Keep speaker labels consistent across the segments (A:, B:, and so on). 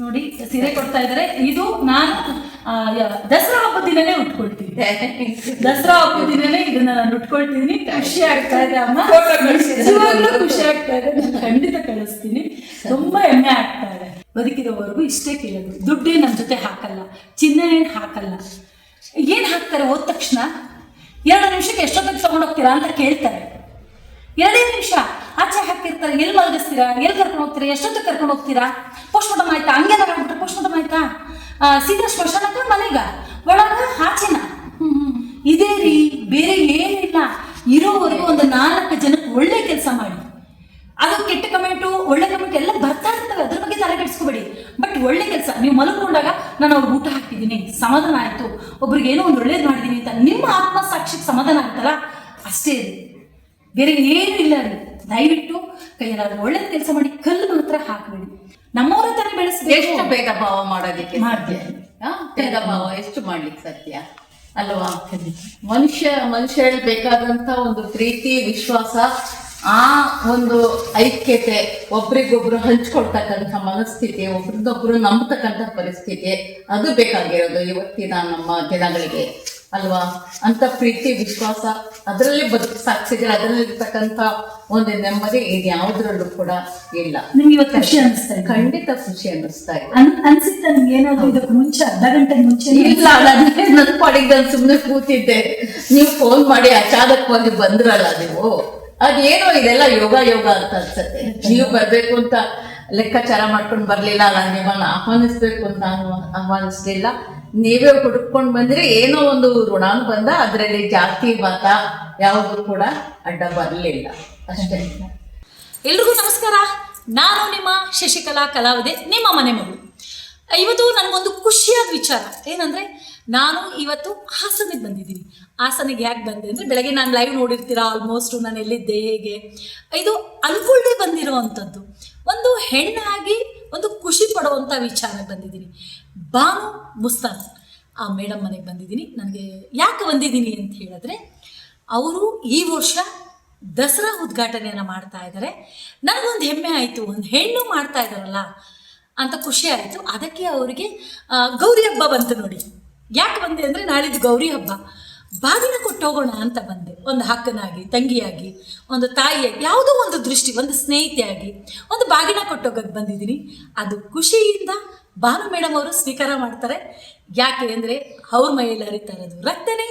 A: ನೋಡಿ, ಸೀರೆ ಕೊಡ್ತಾ ಇದ್ದಾರೆ. ಇದು ನಾನು ದಸರಾ ಹಬ್ಬದ ದಿನನೇ ಉಟ್ಕೊಳ್ತೀನಿ. ದಸರಾ ಹಬ್ಬದ ದಿನನೇ ಇದನ್ನ ನಾನು ಉಟ್ಕೊಳ್ತೀನಿ. ಖುಷಿ ಆಗ್ತಾ ಇದೆ, ಅಮ್ಮ. ಖುಷಿ ಆಗ್ತಾ ಇದೆ. ಖಂಡಿತ ಕಳಿಸ್ತೀನಿ. ತುಂಬಾ ಹೆಮ್ಮೆ ಆಗ್ತಾ ಇದೆ. ಬದುಕಿರೋವರೆಗೂ ಇಷ್ಟೇ ಕೇಳೋದು. ದುಡ್ಡೇ ನಮ್ಮ ಜೊತೆ ಹಾಕಲ್ಲ. ಚಿನ್ನ ಏನ್ ಹಾಕಲ್ಲ. ಏನ್ ಹಾಕ್ತಾರೆ ಹೋದ ತಕ್ಷಣ? ಎರಡು ನಿಮಿಷಕ್ಕೆ ಎಷ್ಟೊತ್ತಿಗೆ ತಗೊಂಡೋಗ್ತೀರಾ ಅಂತ ಕೇಳ್ತಾರೆ. ಎರಡೇ ನಿಮಿಷ. ಆಚೆ ಹಾಕಿರ್ತಾರೆ. ಎಲ್ಲಿ ಮಲಗಿಸ್ತೀರಾ? ಎಲ್ಲಿ ಕರ್ಕೊಂಡು ಹೋಗ್ತೀರಾ? ಎಷ್ಟೊತ್ತಿಗೆ ಕರ್ಕೊಂಡು ಹೋಗ್ತೀರಾ? ಪೋಸ್ಟ್ ಮಾರ್ಟಮ್ ಆಯ್ತಾ? ಹಂಗೆ ಮಾಡ್ಬಿಟ್ರೆ ಆಯ್ತಾ? ಸೀದಾ ಸ್ಮಶಾನಕ್ಕ ಮನೆಗ. ಒಳಗ ಆಚೆನ ಇದೇ ರೀ, ಬೇರೆ ಏನಿಲ್ಲ. ಇರೋವರೆಗೂ ಒಂದು ನಾಲ್ಕು ಜನಕ್ಕೆ ಒಳ್ಳೆ ಕೆಲಸ ಮಾಡಿ. ಅದು ಕೆಟ್ಟ ಕಮೆಂಟು ಒಳ್ಳೆ ಕಮೆಂಟ್ ಎಲ್ಲ ಬರ್ತಾ ಇರ್ತವೆ. ಅದ್ರ ಬಗ್ಗೆ ತಲೆ ಬಟ್ ಒಳ್ಳೆ ಕೆಲಸ. ನೀವು ಮಲ್ಕೊಂಡಾಗ ನಾನು ಅವ್ರಿಗೆ ಊಟ ಹಾಕಿದ್ದೀನಿ. ಸಮಾಧಾನ ಆಯ್ತು. ಒಬ್ರಿಗೆ ಏನೋ ಒಂದು ಒಳ್ಳೇದು ಮಾಡಿದ್ದೀನಿ ಅಂತ ನಿಮ್ಮ ಆತ್ಮಸಾಕ್ಷಿಗೆ ಸಮಾಧಾನ ಆಗುತ್ತಲ್ಲ? ಅಷ್ಟೇ ರೀ. ಬೇರೆ ಏನೂ ಇಲ್ಲ ರೀ. ದಯವಿಟ್ಟು ಕೈಯಲ್ಲಾದ್ರೆ ಒಳ್ಳೇದು ಕೆಲಸ ಮಾಡಿ, ಕಲ್ಲು ಮಾತ್ರ ಹಾಕಬೇಡಿ. ನಮ್ಮವರ
B: ಎಷ್ಟು ಭೇದ ಭಾವ ಮಾಡೋದಕ್ಕೆ
A: ಸಾಧ್ಯ?
B: ಆ, ಭೇದ ಭಾವ ಎಷ್ಟು ಮಾಡ್ಲಿಕ್ಕೆ ಸತ್ಯ ಅಲ್ವಾ? ಮನುಷ್ಯ ಮನುಷ್ಯರಲ್ಲಿ ಬೇಕಾದಂತ ಒಂದು ಪ್ರೀತಿ ವಿಶ್ವಾಸ ಆ ಒಂದು ಐಕ್ಯತೆ ಒಬ್ರಿಗೊಬ್ರು ಹಂಚ್ಕೊಳ್ತಕ್ಕಂಥ ಮನಸ್ಥಿತಿ ಒಬ್ರಿಗೊಬ್ರು ನಂಬತಕ್ಕಂಥ ಪರಿಸ್ಥಿತಿ ಅದು ಬೇಕಾಗಿರೋದು ಇವತ್ತಿನ ನಮ್ಮ ದಿನಗಳಿಗೆ. ಅಲ್ವಾ? ಅಂತ ಪ್ರೀತಿ ವಿಶ್ವಾಸ ಅದರಲ್ಲಿ ಬದುಕು ಸಾಕ್ಷಿದ್ರೆ ಅದರಲ್ಲಿ ಇರ್ತಕ್ಕಂಥ ಒಂದು ನೆಮ್ಮದಿ ಇದ್ಯಾವುದ್ರಲ್ಲೂ ಕೂಡ ಇಲ್ಲ.
A: ನಿಮ್ಗೆ ಇವತ್ತು ಖುಷಿ ಅನಿಸ್ತಾ ಇದೆ?
B: ಖಂಡಿತ ಖುಷಿ ಅನಿಸ್ತಾ ಇದೆ.
A: ಅನ್ಸುತ್ತೆ ನಿಮ್ಗೆ ಏನಾದ್ರು ಇದಕ್ಕೆ ಮುಂಚೆ ಅರ್ಧ ಗಂಟೆ ಮುಂಚೆ?
B: ಇಲ್ಲ ನನಗೆ ನನ್ ಪಾಡಿಗೆ ನಾನು ಸುಮ್ಮನೆ ಕೂತಿದ್ದೆ. ನೀವು ಫೋನ್ ಮಾಡಿ ಅಚಾನಕವಾಗಿ ಬಂದ್ರಲ್ಲ ನೀವು. ಅದೇನೋ ಇದೆಲ್ಲ ಯೋಗ ಯೋಗ ಅಂತ ಅನ್ಸತ್ತೆ. ನೀವು ಬರ್ಬೇಕು ಅಂತ ಲೆಕ್ಕಾಚಾರ ಮಾಡ್ಕೊಂಡು ಬರಲಿಲ್ಲ ನಾನು ನಿಮ್ಮನ್ನ ಆಹ್ವಾನಿಸ್ಬೇಕು ಅಂತ ಆಹ್ವಾನಿಸ್ಲಿಲ್ಲ ನೀವೇ ಹುಡುಕೊಂಡು ಬಂದ್ರೆ, ಏನೋ ಒಂದು ಋಣಾನು ಬಂದ ಅದರಲ್ಲಿ ಜಾತಿ, ಮತ ಯಾವುದು ಕೂಡ ಅಡ್ಡ ಬರಲಿಲ್ಲ. ಅಷ್ಟೇ.
A: ಎಲ್ರಿಗೂ ನಮಸ್ಕಾರ. ನಾನು ನಿಮ್ಮ ಶಶಿಕಲಾ ಕಲಾವಿದೆ, ನಿಮ್ಮ ಮನೆ ಮಗಳು. ಇವತ್ತು ನನಗೊಂದು ವಿಚಾರ. ಏನಂದರೆ, ನಾನು ಇವತ್ತು ಹಾಸನಿಗೆ ಬಂದಿದ್ದೀನಿ. ಹಾಸನಿಗೆ ಯಾಕೆ ಬಂದೆ ಅಂದರೆ, ಬೆಳಗ್ಗೆ ನಾನು ಲೈವ್ ನೋಡಿರ್ತೀರಾ ಆಲ್ಮೋಸ್ಟು ನಾನು ಎಲ್ಲಿದ್ದೆ, ಹೇಗೆ? ಇದು ಅನ್ಕೊಳ್ಳಿ ಬಂದಿರುವಂಥದ್ದು. ಒಂದು ಹೆಣ್ಣಾಗಿ ಒಂದು ಖುಷಿ ಪಡುವಂಥ ವಿಚಾರಕ್ಕೆ ಬಂದಿದ್ದೀನಿ. ಬಾನು ಮುಸ್ತಾನ್, ಆ ಮೇಡಮ್ ಮನೆಗೆ ಬಂದಿದ್ದೀನಿ. ನನಗೆ ಯಾಕೆ ಬಂದಿದ್ದೀನಿ ಅಂತ ಹೇಳಿದ್ರೆ, ಅವರು ಈ ವರ್ಷ ದಸರಾ ಉದ್ಘಾಟನೆಯನ್ನು ಮಾಡ್ತಾ ಇದ್ದಾರೆ. ನನಗೊಂದು ಹೆಮ್ಮೆ ಆಯಿತು. ಒಂದು ಹೆಣ್ಣು ಮಾಡ್ತಾ ಇದ್ದಾರಲ್ಲ ಅಂತ ಖುಷಿ ಆಯಿತು. ಅದಕ್ಕೆ ಅವರಿಗೆ ಗೌರಿ ಹಬ್ಬ ಬಂತು ನೋಡಿ. ಯಾಕೆ ಬಂದೆ ಅಂದರೆ ನಾಳಿದ್ದು ಗೌರಿ ಹಬ್ಬ. ಬಾಗಿನ ಕೊಟ್ಟು ಹೋಗೋಣ ಅಂತ ಬಂದೆ. ಒಂದು ಹಕ್ಕನಾಗಿ, ತಂಗಿಯಾಗಿ, ಒಂದು ತಾಯಿಯಾಗಿ, ಯಾವುದೋ ಒಂದು ದೃಷ್ಟಿ, ಒಂದು ಸ್ನೇಹಿತೆಯಾಗಿ. ಒಂದು ಬಾಗಿನ ಕೊಟ್ಟೋಗಕ್ಕೆ ಬಂದಿದ್ದೀನಿ. ಅದು ಖುಷಿಯಿಂದ ಭಾನು ಮೇಡಮ್ ಅವರು ಸ್ವೀಕಾರ ಮಾಡ್ತಾರೆ. ಯಾಕೆ ಅಂದರೆ ಅವ್ರ ಮೈಯಲ್ಲಿ ಅರಿತಾ ಇರೋದು ರಕ್ತನೇ,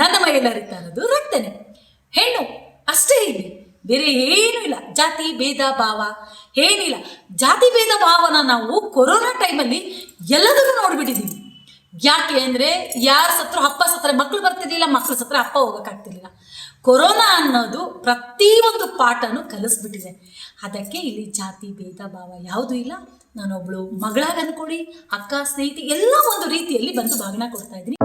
A: ನನ್ನ ಮೈಯಲ್ಲಿ ಅರಿತಾ ಇರೋದು ರಕ್ತನೇ. ಹೆಣ್ಣು ಅಷ್ಟೇ ಇಲ್ಲಿ. ಬೇರೆ ಏನೂ ಇಲ್ಲ. ಜಾತಿ, ಭೇದ, ಭಾವ. ಏನಿಲ್ಲ. ಜಾತಿ ಭೇದ ಭಾವನ ನಾವು ಕೊರೋನಾ ಟೈಮಲ್ಲಿ ಎಲ್ಲದನ್ನು ನೋಡಿಬಿಟ್ಟಿದ್ದೀವಿ ಯಾಕೆ ಅಂದರೆ ಯಾರ ಸತ್ರ ಅಪ್ಪ ಸತ್ರ ಮಕ್ಕಳು ಬರ್ತಿರ್ಲಿಲ್ಲ ಮಕ್ಕಳು ಸತ್ರ ಅಪ್ಪ ಹೋಗೋಕ್ಕಾಗ್ತಿರ್ಲಿಲ್ಲ. ಕೊರೋನಾ ಅನ್ನೋದು ಪ್ರತಿಯೊಂದು ಪಾಠನೂ ಕಲಿಸ್ಬಿಟ್ಟಿದೆ. ಅದಕ್ಕೆ ಇಲ್ಲಿ ಜಾತಿ ಭೇದ ಭಾವ ಯಾವುದೂ ಇಲ್ಲ. ನಾನೊಬ್ಳು ಮಗಳಾಗನ್ಕೊಡಿ ಅಕ್ಕ, ಸ್ನೇಹಿತಿ ಎಲ್ಲ ಒಂದು ರೀತಿಯಲ್ಲಿ ಬಂದು ಭಾಗನ ಕೊಡ್ತಾ ಇದ್ದೀನಿ.